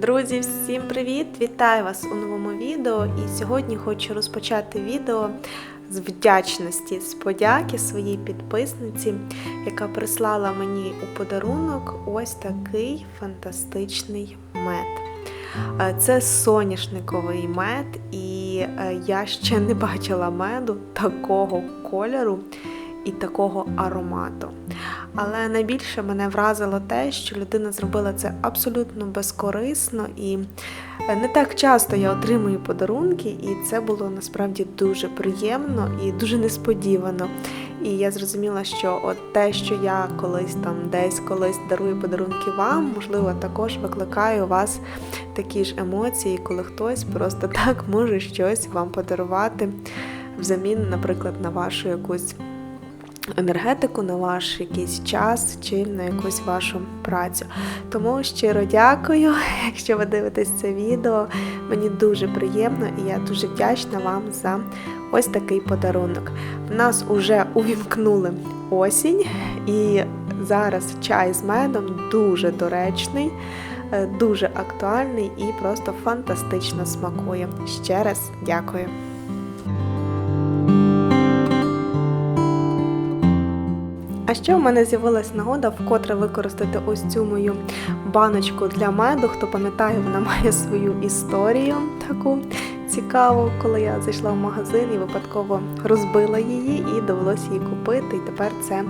Друзі, всім привіт! Вітаю вас у новому відео. І сьогодні хочу розпочати відео з вдячності, з подяки своїй підписниці, яка прислала мені у подарунок ось такий фантастичний мед. Е, Це соняшниковий мед, і е, я ще не бачила меду такого кольору і такого аромату. Але найбільше мене вразило те, що людина зробила це абсолютно безкорисно і е, не так часто я отримую подарунки, і це було насправді дуже приємно і дуже несподівано. І я зрозуміла, що от те, що я колись там десь колись дарую подарунки вам, можливо, також викликає у вас такі ж емоції, коли хтось просто так може щось вам подарувати взамін, наприклад, на вашу якусь енергетику, на ваш якийсь час чи на якусь вашу працю. Тому щиро дякую, якщо ви дивитесь це відео. Мені дуже приємно і я дуже вдячна вам за ось такий подарунок. В нас уже увімкнули осінь, і зараз чай з медом дуже доречний. е, Дуже актуальний і просто фантастично смакує. Ще раз дякую. А ще у мене з'явилась нагода вкотре використати ось цю мою баночку для меду. Хто пам'ятає, вона має свою історію таку цікаву, коли я зайшла в магазин і випадково розбила її і довелося її купити. І тепер це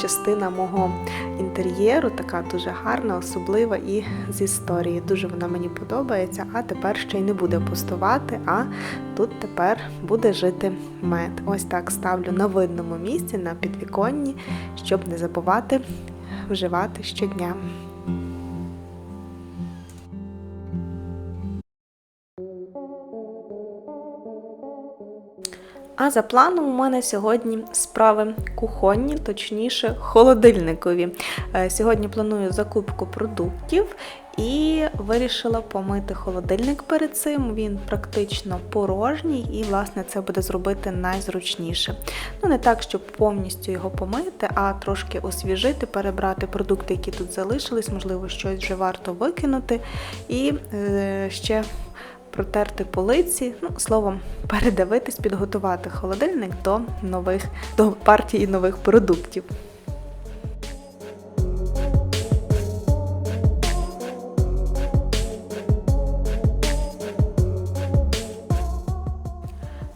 частина мого інтер'єру, така дуже гарна, особлива і з історією. Дуже вона мені подобається. А тепер ще й не буде пустувати, а тут тепер буде жити мед. Ось так ставлю на видному місці, на підвіконні, щоб не забувати вживати щодня. А за планом у мене сьогодні справи кухонні, точніше, холодильникові. Е, Сьогодні планую закупку продуктів і вирішила помити холодильник перед цим. Він практично порожній, і, власне, це буде зробити найзручніше. Ну, не так, щоб повністю його помити, а трошки освіжити, перебрати продукти, які тут залишились, можливо, щось вже варто викинути. І е, ще протерти полиці, ну, словом, передивитись, підготувати холодильник до нових до партії нових продуктів.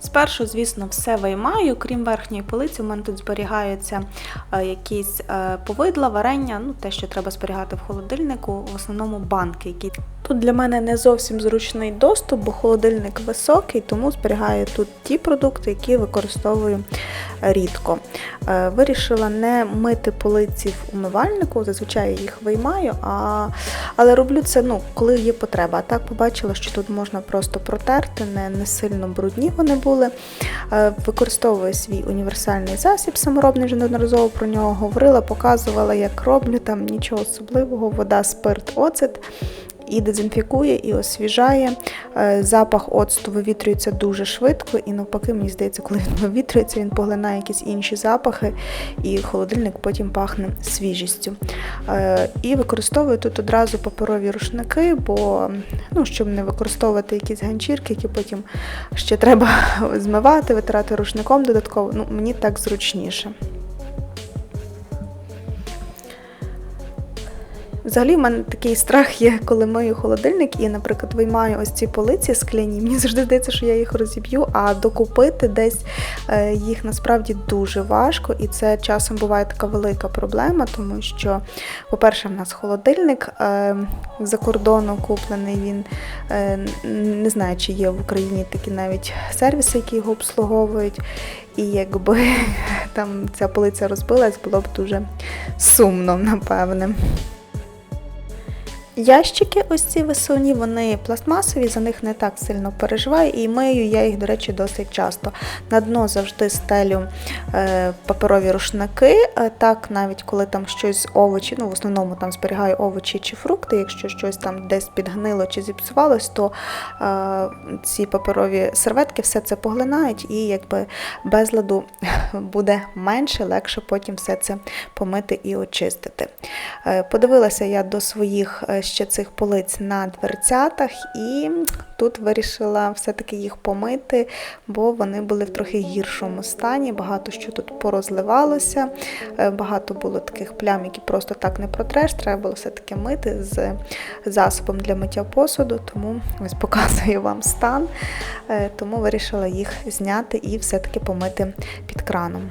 Спершу, звісно, все виймаю, крім верхньої полиці, у мене тут зберігаються е, якісь е, повидла, варення, ну те, що треба зберігати в холодильнику, в основному банки, які тут для мене не зовсім зручний доступ, бо холодильник високий, тому зберігаю тут ті продукти, які використовую рідко. Е, Вирішила не мити полиці в умивальнику, зазвичай їх виймаю, а... але роблю це, ну, коли є потреба. А так побачила, що тут можна просто протерти, не, не сильно брудні вони були. Е, Використовую свій універсальний засіб саморобний, вже неодноразово про нього говорила, показувала, як роблю, там нічого особливого, вода, спирт, оцет. І дезінфікує, і освіжає. Е, Запах оцту вивітрюється дуже швидко, і навпаки, мені здається, коли він вивітрюється, він поглинає якісь інші запахи, і холодильник потім пахне свіжістю. Е, І використовую тут одразу паперові рушники, бо ну, щоб не використовувати якісь ганчірки, які потім ще треба змивати, витирати рушником додатково. Ну, мені так зручніше. Взагалі, в мене такий страх є, коли мию холодильник і, наприклад, виймаю ось ці полиці скляні. Мені завжди здається, що я їх розіб'ю, а докупити десь е, їх насправді дуже важко, і це часом буває така велика проблема, тому що, по-перше, в нас холодильник е, за кордону куплений. Він е, не знаю, чи є в Україні такі навіть сервіси, які його обслуговують. І якби там ця полиця розбилась, було б дуже сумно, напевне. Ящики, ось ці висувні, вони пластмасові, за них не так сильно переживаю, і мию я їх, до речі, досить часто. На дно завжди стелю е, паперові рушники. Е, так, навіть коли там щось овочі, ну в основному там зберігаю овочі чи фрукти, якщо щось там десь підгнило чи зіпсувалось, то е, ці паперові серветки все це поглинають і якби безладу буде менше, легше потім все це помити і очистити. Подивилася я до своїх ще цих полиць на дверцятах, і тут вирішила все-таки їх помити, бо вони були в трохи гіршому стані. Багато що тут порозливалося, е, багато було таких плям, які просто так не протреш. Треба було все-таки мити з засобом для миття посуду, тому ось показую вам стан. Е, Тому вирішила їх зняти і все-таки помити під краном.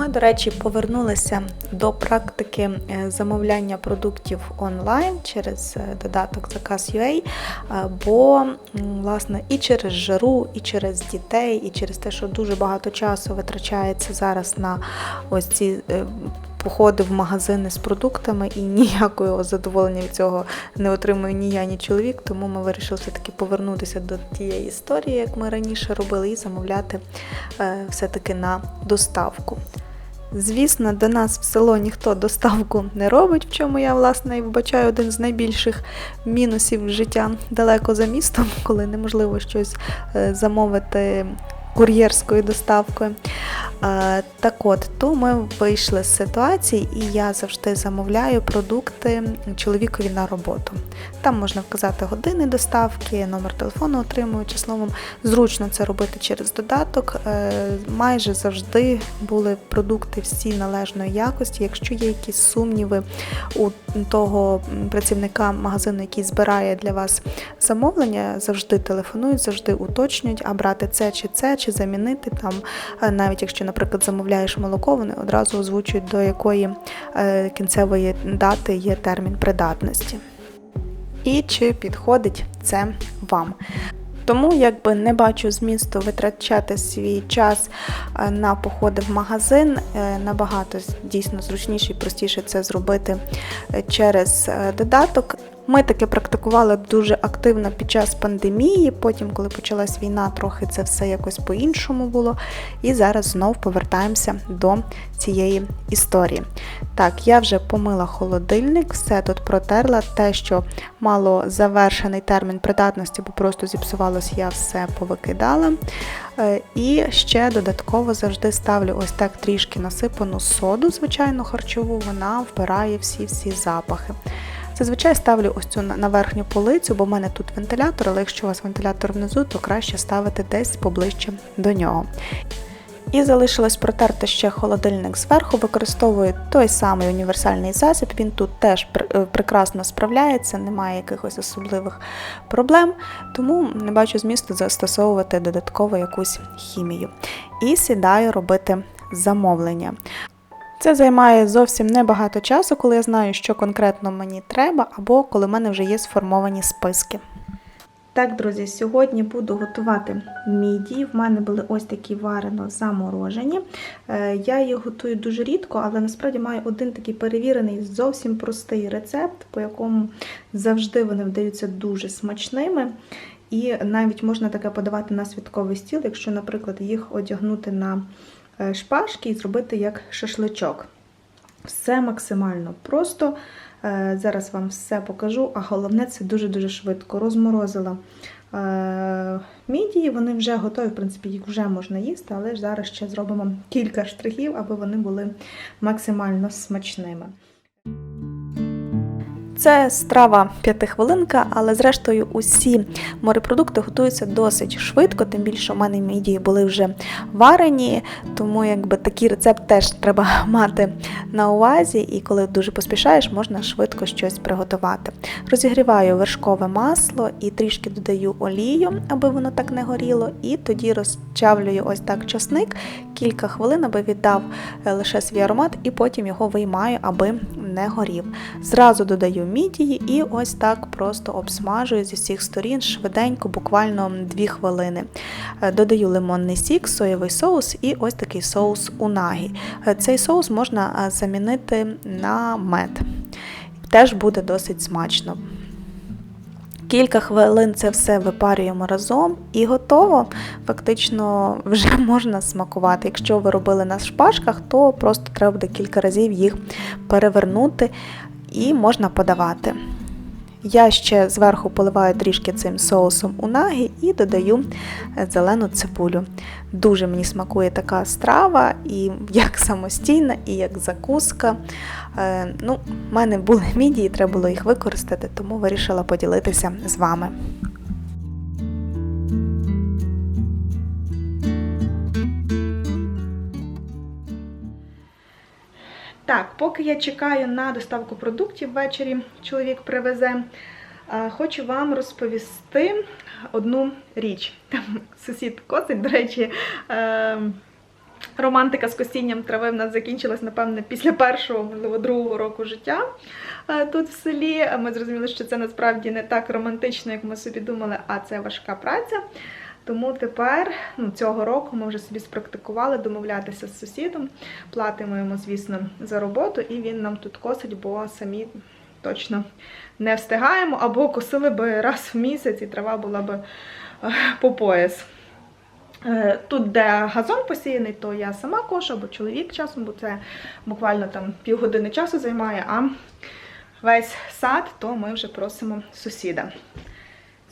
Ми, до речі, повернулися до практики е, замовляння продуктів онлайн через е, додаток Заказ.ua, е, бо власне і через жару, і через дітей, і через те, що дуже багато часу витрачається зараз на ось ці. Походи в магазини з продуктами і ніякого задоволення від цього не отримує ні я, ні чоловік, тому ми вирішили все-таки повернутися до тієї історії, як ми раніше робили, і замовляти все-таки на доставку. Звісно, до нас в село ніхто доставку не робить, в чому я, власне, і вбачаю один з найбільших мінусів життя далеко за містом, коли неможливо щось е, замовити кур'єрською доставкою. Так от, то ми вийшли з ситуації, і я завжди замовляю продукти чоловікові на роботу. Там можна вказати години доставки, номер телефону отримуючи. Словом, зручно це робити через додаток. Е, Майже завжди були продукти всі належної якості. Якщо є якісь сумніви у того працівника магазину, який збирає для вас замовлення, завжди телефонують, завжди уточнюють, а брати це чи це, чи замінити там, е, навіть якщо, наприклад, замовляєш молоко, вони одразу озвучують, до якої е, кінцевої дати є термін придатності. І чи підходить це вам. Тому якби не бачу змісту витрачати свій час е, на походи в магазин. Е, Набагато дійсно зручніше і простіше це зробити через додаток. Ми таке практикували дуже активно під час пандемії. Потім, коли почалась війна, трохи це все якось по-іншому було. І зараз знов повертаємося до цієї історії. Так, я вже помила холодильник, все тут протерла. Те, що мало завершений термін придатності, бо просто зіпсувалось, я все повикидала. Е, І ще додатково завжди ставлю ось так трішки насипану соду, звичайно, харчову, вона вбирає всі-всі запахи. Зазвичай ставлю ось цю на- верхню полицю, бо в мене тут вентилятор, але якщо у вас вентилятор внизу, то краще ставити десь поближче до нього. І залишилось протерти ще холодильник зверху, використовую той самий універсальний засіб. Він тут теж е, прекрасно справляється, немає якихось особливих проблем, тому не бачу змісту застосовувати додатково якусь хімію. І сідаю робити замовлення. Це займає зовсім небагато часу, коли я знаю, що конкретно мені треба, або коли в мене вже є сформовані списки. Так, друзі, сьогодні буду готувати мідії. В мене були ось такі варено заморожені. Е, Я їх готую дуже рідко, але насправді маю один такий перевірений, зовсім простий рецепт, по якому завжди вони вдаються дуже смачними. І навіть можна таке подавати на святковий стіл, якщо, наприклад, їх одягнути на шпажки і зробити як шашличок. Все максимально просто. Е, Зараз вам все покажу, а головне це дуже-дуже швидко. Розморозила е, мідії, вони вже готові, в принципі, їх вже можна їсти, але зараз ще зробимо кілька штрихів, аби вони були максимально смачними. Це страва п'ятихвилинка, але зрештою усі морепродукти готуються досить швидко, тим більше у мене мідії були вже варені, тому якби такий рецепт теж треба мати на увазі, і коли дуже поспішаєш, можна швидко щось приготувати. Розігріваю вершкове масло і трішки додаю олію, аби воно так не горіло, і тоді розчавлюю ось так часник кілька хвилин, аби віддав е, лише свій аромат, і потім його виймаю, аби не горів. Зразу додаю мідії і ось так просто обсмажую зі всіх сторін швиденько, буквально 2 хвилини. Е, Додаю лимонний сік, соєвий соус і ось такий соус унагі. Е, Цей соус можна е, замінити на мед. Теж буде досить смачно. Кілька хвилин це все випарюємо разом і готово. Фактично вже можна смакувати. Якщо ви робили на шпажках, то просто треба буде кілька разів їх перевернути і можна подавати. Я ще зверху поливаю трішки цим соусом унагі і додаю е, зелену цибулю. Дуже мені смакує така страва, і як самостійна, і як закуска. Е, Ну, в мене були мідії, треба було їх використати, тому вирішила поділитися з вами. Так, поки я чекаю на доставку продуктів ввечері, чоловік привезе. Хочу вам розповісти одну річ. Там сусід косить, до речі, е, романтика з косінням трави в нас закінчилась, напевне, після першого, можливо, другого року життя е, тут в селі. Ми зрозуміли, що це насправді не так романтично, як ми собі думали, а це важка праця. Тому тепер, ну, цього року ми вже собі спрактикували домовлятися з сусідом. Платимо йому, звісно, за роботу, і він нам тут косить, бо самі точно не встигаємо, або косили би раз в місяць, і трава була би е, по пояс. Е, Тут, де газон посіяний, то я сама кошу, або чоловік часом, бо це буквально там півгодини часу займає, а весь сад, то ми вже просимо сусіда.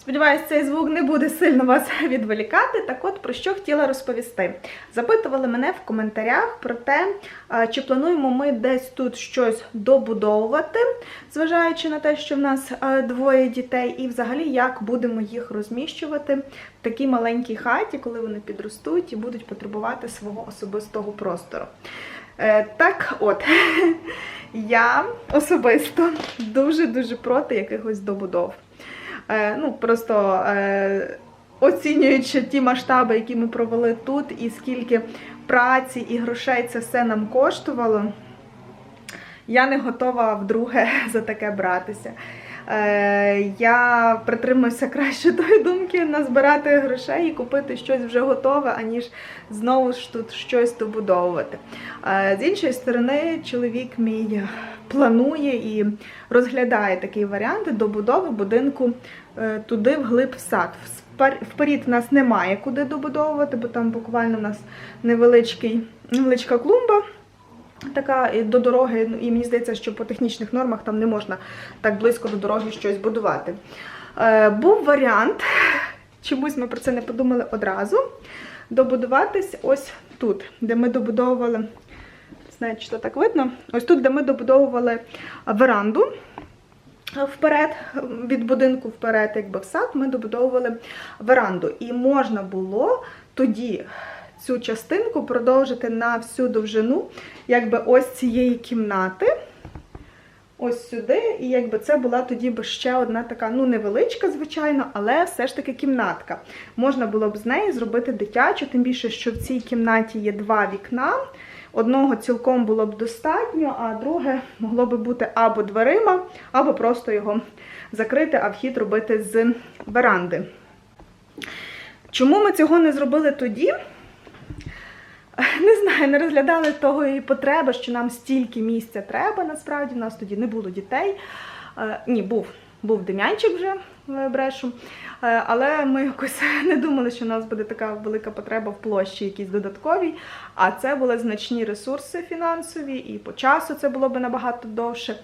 Сподіваюсь, цей звук не буде сильно вас відволікати. Так от про що хотіла розповісти. Запитували мене в коментарях про те, чи плануємо ми десь тут щось добудовувати, зважаючи на те, що в нас двоє дітей, і взагалі як будемо їх розміщувати в такій маленькій хаті, коли вони підростуть і будуть потребувати свого особистого простору. Е, Так от, я особисто дуже-дуже проти якихось добудов. Е, ну, просто е, оцінюючи ті масштаби, які ми провели тут, і скільки праці і грошей це все нам коштувало, я не готова вдруге за таке братися. Е, я притримуюся краще тої думки назбирати грошей і купити щось вже готове, аніж знову ж тут щось добудовувати. Е, з іншої сторони, чоловік мій планує і розглядає такий варіант добудови будинку е, туди, вглиб в сад. В нас немає куди добудовувати, бо там буквально в нас невеличкий, невеличка клумба. Така до дороги, ну, і мені здається, що по технічних нормах там не можна так близько до дороги щось будувати. Е, був варіант, чомусь ми про це не подумали одразу. Добудуватись ось тут, де ми добудовували, чи то так видно, ось тут, де ми добудовували веранду. Вперед, від будинку вперед, якби в сад, ми добудовували веранду. І можна було тоді цю частинку продовжити на всю довжину, якби ось цієї кімнати. Ось сюди, і якби це була тоді би ще одна така, ну невеличка, звичайно, але все ж таки кімнатка. Можна було б з неї зробити дитячу, тим більше, що в цій кімнаті є два вікна. Одного цілком було б достатньо, а друге могло би бути або дверима, або просто його закрити, а вхід робити з веранди. Чому ми цього не зробили тоді? Не знаю, не розглядали того і потреби, що нам стільки місця треба. Насправді в нас тоді не було дітей. Е, Ні, був. Був Дем'янчик вже брешу. Е, Але ми якось не думали, що у нас буде така велика потреба в площі якійсь додатковій. А це були значні ресурси фінансові, і по часу це було б набагато довше.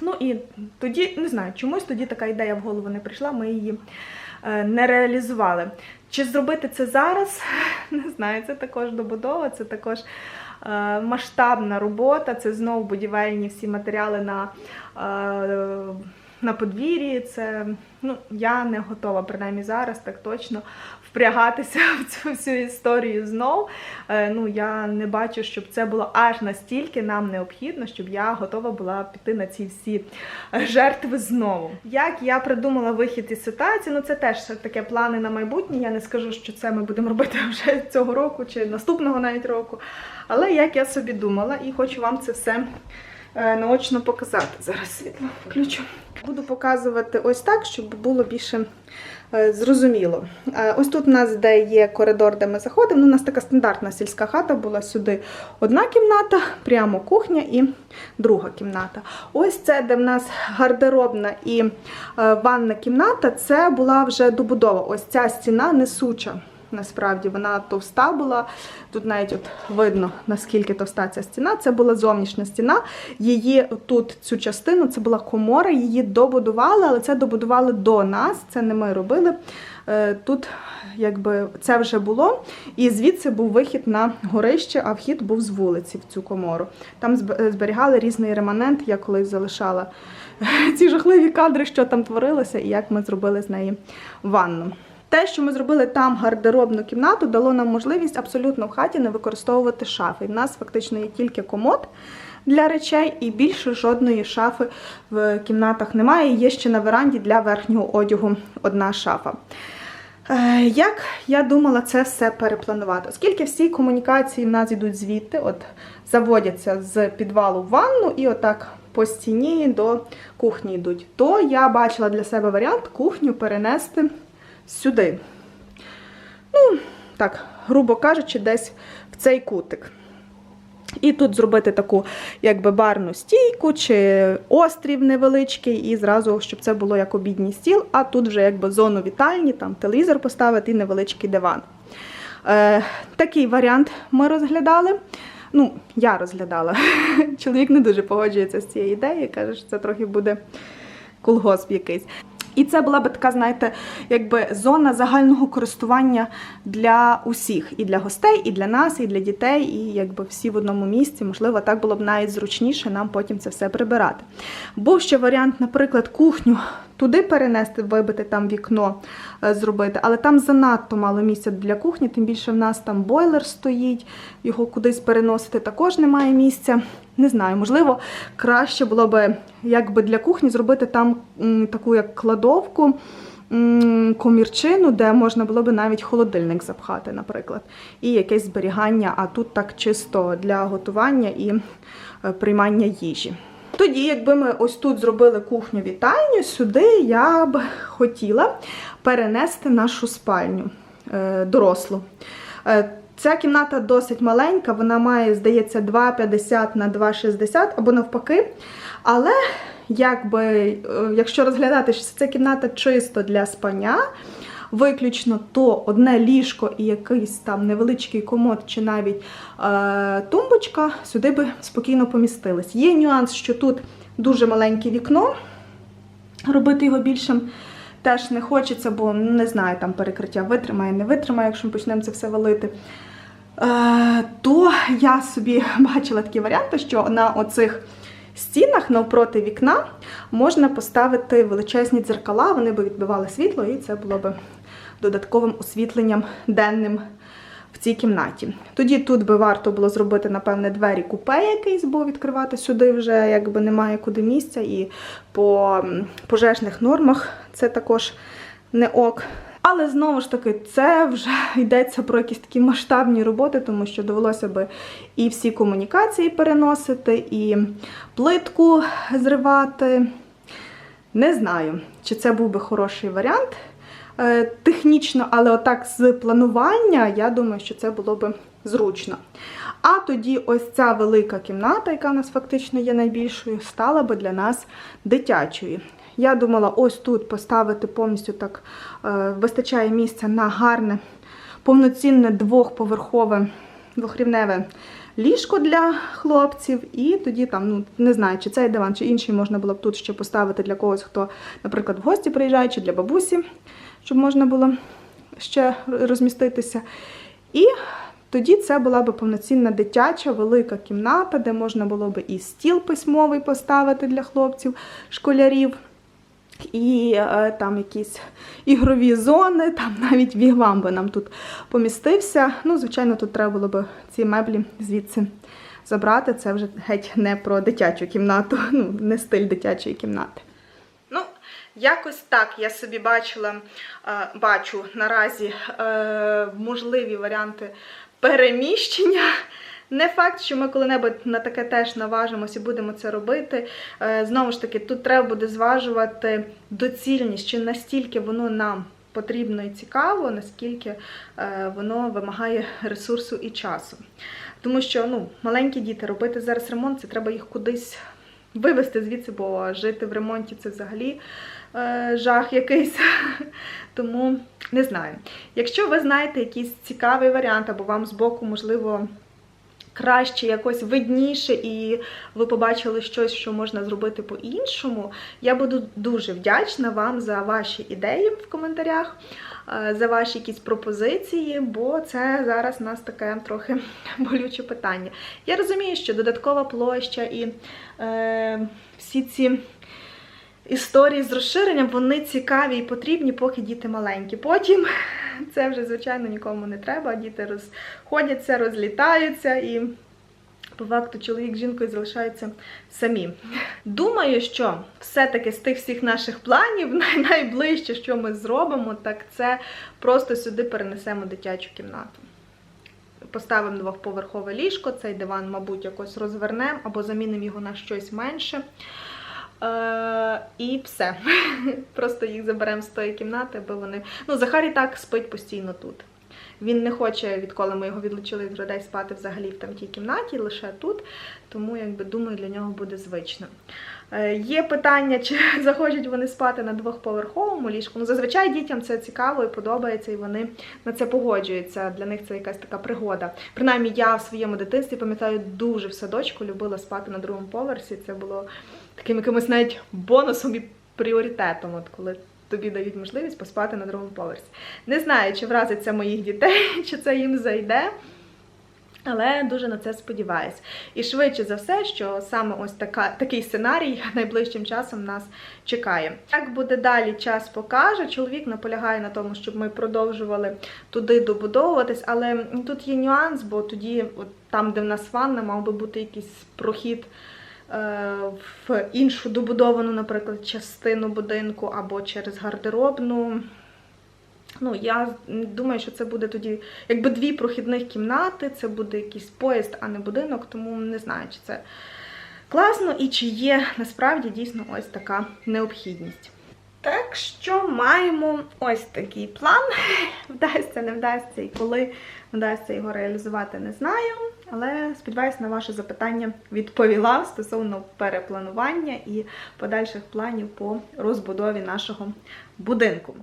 Ну і тоді, не знаю, чомусь тоді така ідея в голову не прийшла, ми її е, не реалізували. Чи зробити це зараз? Не знаю, це також добудова, це також е, масштабна робота, це знову будівельні всі матеріали на, е, на подвір'ї. Це ну, я не готова, принаймні зараз так точно впрягатися в цю всю історію знов. Е, ну, я не бачу, щоб це було аж настільки нам необхідно, щоб я готова була піти на ці всі е, жертви знову. Як я придумала вихід із ситуації, ну це теж таке плани на майбутнє. Я не скажу, що це ми будемо робити вже цього року чи наступного навіть року. Але як я собі думала, і хочу вам це все е, наочно показати. Зараз світло включу. Буду показувати ось так, щоб було більше зрозуміло. Е, Ось тут у нас де є коридор, де ми заходимо. Ну, у нас така стандартна сільська хата була сюди одна кімната, прямо кухня і друга кімната. Ось це, де в нас гардеробна і е, ванна кімната, це була вже добудова. Ось ця стіна несуча. Насправді вона товста була. Тут навіть от видно, наскільки товста ця стіна. Це була зовнішня стіна. Її тут цю частину це була комора, її добудували, але це добудували до нас. Це не ми робили. Е, Тут якби це вже було, і звідси був вихід на горище, а вхід був з вулиці в цю комору. Там зберігали різний реманент. Я колись залишала ці жахливі кадри, що там творилося, і як ми зробили з неї ванну. Те, що ми зробили там гардеробну кімнату, дало нам можливість абсолютно в хаті не використовувати шафи. В нас фактично є тільки комод для речей, і більше жодної шафи в кімнатах немає. Є ще на веранді для верхнього одягу одна шафа. Е, Як я думала це все перепланувати? Оскільки всі комунікації в нас йдуть звідти, от заводяться з підвалу в ванну і отак по стіні до кухні йдуть, то я бачила для себе варіант кухню перенести сюди. Ну, так, грубо кажучи, десь в цей кутик. І тут зробити таку якби барну стійку чи острів невеличкий, і зразу, щоб це було як обідній стіл, а тут вже якби зону вітальні, там телевізор поставити і невеличкий диван. Е, такий варіант ми розглядали. Ну, я розглядала. Чоловік не дуже погоджується з цією ідеєю, каже, що це трохи буде колгосп якийсь. І це була би така, знаєте, якби зона загального користування для усіх, і для гостей, і для нас, і для дітей, і якби всі в одному місці. Можливо, так було б навіть зручніше нам потім це все прибирати. Був ще варіант, наприклад, кухню туди перенести, вибити там вікно, е, зробити, але там занадто мало місця для кухні, тим більше в нас там бойлер стоїть, його кудись переносити також немає місця. Не знаю, можливо, краще було би якби для кухні зробити там таку як кладовку, комірчину, де можна було би навіть холодильник запхати, наприклад, і якесь зберігання, а тут так чисто для готування і е, приймання їжі. Тоді, якби ми ось тут зробили кухню вітальню, сюди я б хотіла перенести нашу спальню е, дорослу. Ця кімната досить маленька, вона має, здається, 2,50 на 2,60 або навпаки. Але якби, е, якщо розглядати, що це кімната чисто для спання, виключно то одне ліжко і якийсь там невеличкий комод чи навіть е, тумбочка сюди би спокійно помістились. Є нюанс, що тут дуже маленьке вікно, робити його більшим теж не хочеться, бо ну, не знаю, там перекриття витримає, не витримає, якщо ми почнемо це все валити. Е, то я собі бачила такі варіанти, що на оцих стінах навпроти вікна можна поставити величезні дзеркала, вони би відбивали світло, і це було б додатковим освітленням денним в цій кімнаті. Тоді тут би варто було зробити, напевне, двері купе якийсь, бо відкривати сюди вже якби немає куди місця, і по пожежних нормах це також не ок. Але знову ж таки, це вже йдеться про якісь такі масштабні роботи, тому що довелося би і всі комунікації переносити, і плитку зривати. Не знаю, чи це був би хороший варіант е, технічно, але отак з планування, я думаю, що це було би зручно. А тоді ось ця велика кімната, яка у нас фактично є найбільшою, стала би для нас дитячою. Я думала, ось тут поставити повністю так е, вистачає місця на гарне, повноцінне двохповерхове, двохрівневе ліжко для хлопців. І тоді там, ну не знаю, чи цей диван, чи інший можна було б тут ще поставити для когось, хто, наприклад, в гості приїжджає, чи для бабусі, щоб можна було ще розміститися. І тоді це була б повноцінна дитяча велика кімната, де можна було б і стіл письмовий поставити для хлопців, школярів, і е, там якісь ігрові зони, там навіть вігвам би нам тут помістився. Ну, звичайно, тут треба було б ці меблі звідси забрати. Це вже геть не про дитячу кімнату, ну, не стиль дитячої кімнати. Якось так я собі бачила, е, бачу наразі е, можливі варіанти переміщення. Не факт, що ми коли-небудь на таке теж наважимося і будемо це робити. Е, Знову ж таки, тут треба буде зважувати доцільність, чи настільки воно нам потрібно і цікаво, наскільки воно вимагає ресурсу і часу. Тому що ну, маленькі діти робити зараз ремонт, це треба їх кудись вивезти звідси, бо жити в ремонті це взагалі жах якийсь. Тому не знаю. Якщо ви знаєте якийсь цікавий варіант, або вам збоку, можливо, краще, якось видніше, і ви побачили щось, що можна зробити по-іншому, я буду дуже вдячна вам за ваші ідеї в коментарях, е, за ваші якісь пропозиції, бо це зараз у нас таке трохи болюче питання. Я розумію, що додаткова площа і е, всі ці. Історії з розширенням вони цікаві і потрібні, поки діти маленькі. Потім це вже, звичайно, нікому не треба. Діти розходяться, розлітаються і по факту чоловік з жінкою залишаються самі. Думаю, що все-таки з тих всіх наших планів найближче, що ми зробимо, так це просто сюди перенесемо дитячу кімнату. Поставимо двохповерхове ліжко, цей диван, мабуть, якось розвернемо або замінимо його на щось менше. Е, і все. Просто їх заберемо з тої кімнати, бо вони. Ну, Захар і так спить постійно тут. Він не хоче, відколи ми його відлучили від людей спати взагалі в там тій кімнаті, лише тут. Тому, якби думаю, для нього буде звично. Е, Є питання, чи захочуть вони спати на двохповерховому ліжку. Ну, зазвичай дітям це цікаво і подобається, і вони на це погоджуються. Для них це якась така пригода. Принаймні, я в своєму дитинстві пам'ятаю дуже в садочку любила спати на другому поверсі. Це було таким якимось навіть бонусом і пріоритетом, от коли тобі дають можливість поспати на другому поверсі. Не знаю, чи вразить це моїх дітей, чи це їм зайде. Але дуже на це сподіваюсь. І швидше за все, що саме ось така, такий сценарій найближчим часом нас чекає. Як буде далі, час покаже. Чоловік наполягає на тому, щоб ми продовжували туди добудовуватись, але тут є нюанс, бо тоді, от там, де в нас ванна, мав би бути якийсь прохід в іншу добудовану, наприклад, частину будинку або через гардеробну. Ну, я думаю, що це буде тоді якби дві прохідних кімнати, це буде якийсь поїзд, а не будинок, тому не знаю, чи це класно і чи є насправді дійсно ось така необхідність. Так що маємо ось такий план. Вдасться, не вдасться, і коли вдасться його реалізувати, не знаю. Але сподіваюся, на ваше запитання відповіла стосовно перепланування і подальших планів по розбудові нашого будинку.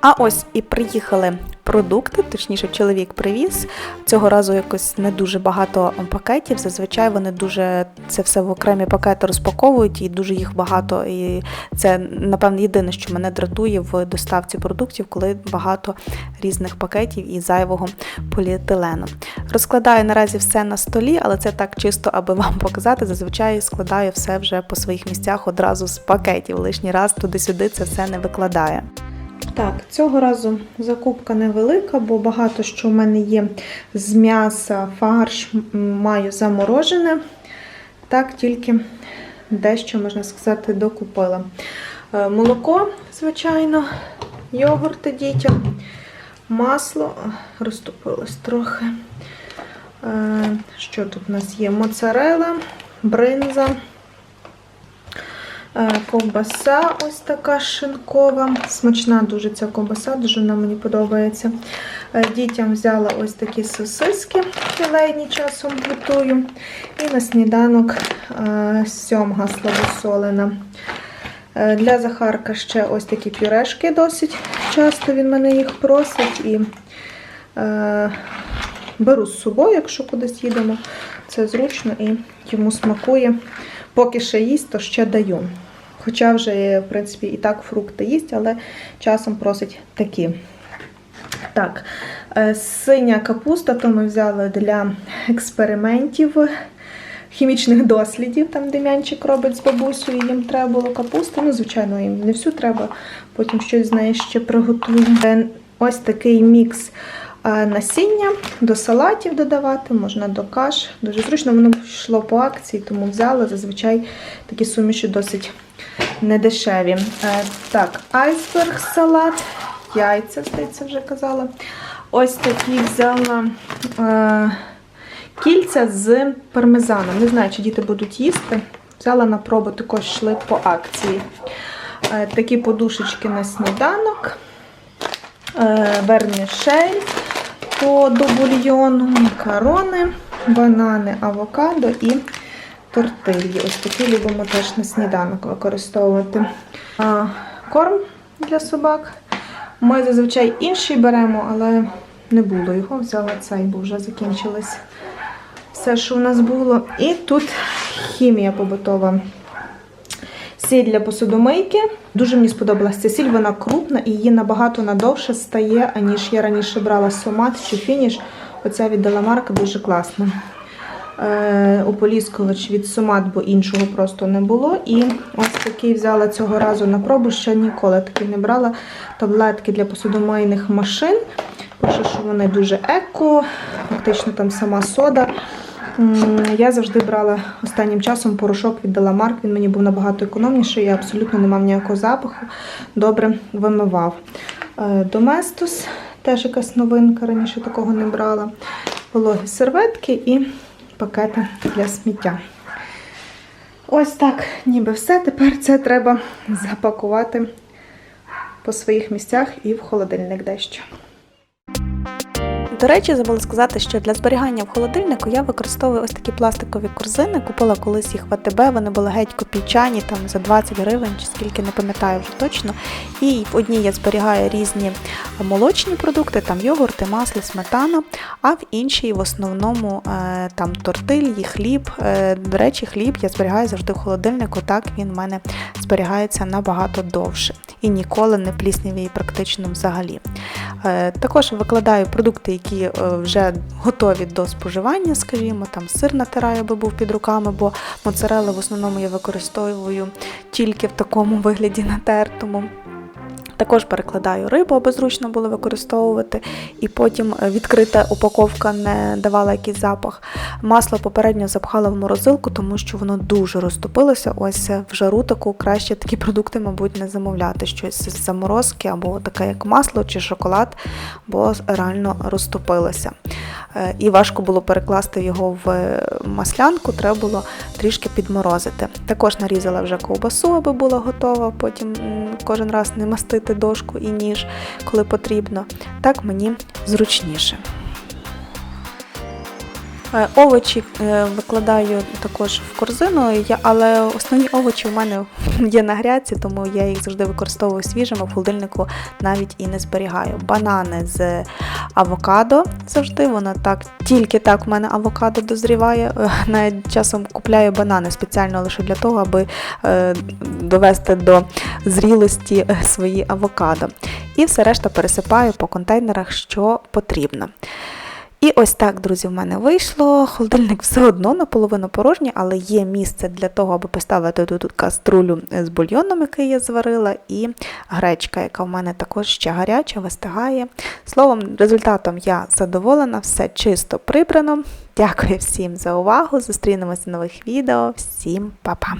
А ось і приїхали продукти, точніше, чоловік привіз. Цього разу якось не дуже багато пакетів. Зазвичай вони дуже це все в окремі пакети розпаковують і дуже їх багато. І це, напевно, єдине, що мене дратує в доставці продуктів, коли багато різних пакетів і зайвого поліетилену. Розкладаю наразі все на столі, але це так чисто, аби вам показати. Зазвичай складаю все вже по своїх місцях одразу з пакетів. Лишній раз туди-сюди це все не викладає. Так, цього разу закупка невелика, бо багато що в мене є з м'яса, фарш маю заморожене. Так, тільки дещо, можна сказати, докупила. Е, Молоко, звичайно, йогурти дітям, масло розтопилось трохи. Е, Що тут у нас є? Моцарела, бринза. Е, Ковбаса ось така шинкова. Смачна дуже ця ковбаса, дуже вона мені подобається. Е, Дітям взяла ось такі сосиски, філейні часом готую. І на сніданок е, сьомга слабосолена. Для Захарка ще ось такі пюрешки досить часто він мене їх просить. І беру з собою, якщо кудись їдемо. Це зручно і йому смакує. Поки ще їсть, то ще даю. Хоча вже, в принципі, і так фрукти їсть, але часом просить такі. Так, е, синя капуста, то ми взяли для експериментів, хімічних дослідів, там Дем'янчик робить з бабусею, їм треба було капусту. Ну, звичайно, їм не всю треба, потім щось з неї ще приготуємо. Е, Ось такий мікс е, насіння до салатів додавати, можна до каш. Дуже зручно, воно йшло по акції, тому взяла. Зазвичай такі суміші досить недешеві. Е, Так, айсберг салат, яйця, здається, вже казала. Ось такі взяла е, кільця з пармезаном. Не знаю, чи діти будуть їсти. Взяла на пробу, також йшли по акції. Е, Такі подушечки на сніданок, е, вермішель по до бульйону, макарони, банани, авокадо і тортильї. Ось такі любимо теж на сніданок використовувати. А, корм для собак. Ми зазвичай інший беремо, але не було його. Взяла цей, бо вже закінчилось все, що у нас було. І тут хімія побутова. Сіль для посудомийки. Дуже мені сподобалася ця сіль, вона крупна і її набагато надовше стає, аніж я раніше брала сомат чи фініш. Оця від Деламарка дуже класна. Е, ополіскувач від сомат, бо іншого просто не було. І ось такий взяла цього разу на пробу, ще ніколи такий не брала. Таблетки для посудомийних машин. Пише, що вони дуже еко, фактично там сама сода. Я завжди брала останнім часом порошок від Деламарк. Він мені був набагато економніший, я абсолютно не мав ніякого запаху. Добре вимивав. Е, Доместос, теж якась новинка, раніше такого не брала. Вологі серветки і пакети для сміття. Ось так, ніби все. Тепер це треба запакувати по своїх місцях і в холодильник дещо. До речі, забула сказати, що для зберігання в холодильнику я використовую ось такі пластикові корзини. Купила колись їх в АТБ, вони були геть копійчані, там за 20 гривень чи скільки не пам'ятаю вже точно. І в одній я зберігаю різні молочні продукти, там йогурти, масло, сметана, а в іншій в основному е, там тортильї, хліб. Е, До речі, хліб я зберігаю завжди в холодильнику, так він в мене зберігається набагато довше і ніколи не пліснявіє практично взагалі. Е, Також викладаю продукти, які е, вже готові до споживання, скажімо, там сир натираю, аби був під руками, бо моцарелли в основному я використовую тільки в такому вигляді натертому. Також перекладаю рибу, аби зручно було використовувати, і потім е, відкрита упаковка не давала якийсь запах. Масло попередньо запхала в морозилку, тому що воно дуже розтопилося. Ось е, в жару таку краще такі продукти, мабуть, не замовляти. Щось з заморозки або таке, як масло чи шоколад, бо реально розтопилося. Е, І важко було перекласти його в маслянку, треба було трішки підморозити. Також нарізала вже ковбасу, аби була готова, потім кожен раз не мастити дошку і ніж, коли потрібно. Так мені зручніше. Е, Овочі е, викладаю також в корзину, але основні овочі в мене є на грядці, тому я їх завжди використовую свіжими, в холодильнику навіть і не зберігаю. Банани з авокадо завжди, воно так, тільки так в мене авокадо дозріває. Е, Навіть часом купляю банани спеціально лише для того, аби довести до зрілості свої авокадо. І все решта пересипаю по контейнерах, що потрібно. І ось так, друзі, в мене вийшло. Холодильник все одно наполовину порожній, але є місце для того, аби поставити тут каструлю з бульйоном, який я зварила, і гречка, яка в мене також ще гаряча, вистигає. Словом, результатом я задоволена, все чисто прибрано. Дякую всім за увагу. Зустрінемося в нових відео. Всім па-па!